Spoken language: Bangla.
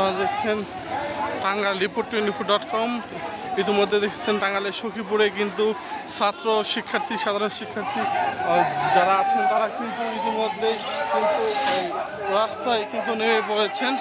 আপনারা দেখছেন Tangail report twenty four dot com. ইতিমধ্যে দেখছেন টাঙ্গালের সখীপুরে কিন্তু ছাত্র শিক্ষার্থী, সাধারণ শিক্ষার্থী যারা আছেন তারা কিন্তু ইতিমধ্যেই কিন্তু রাস্তায় কিন্তু নেমে পড়েছেন।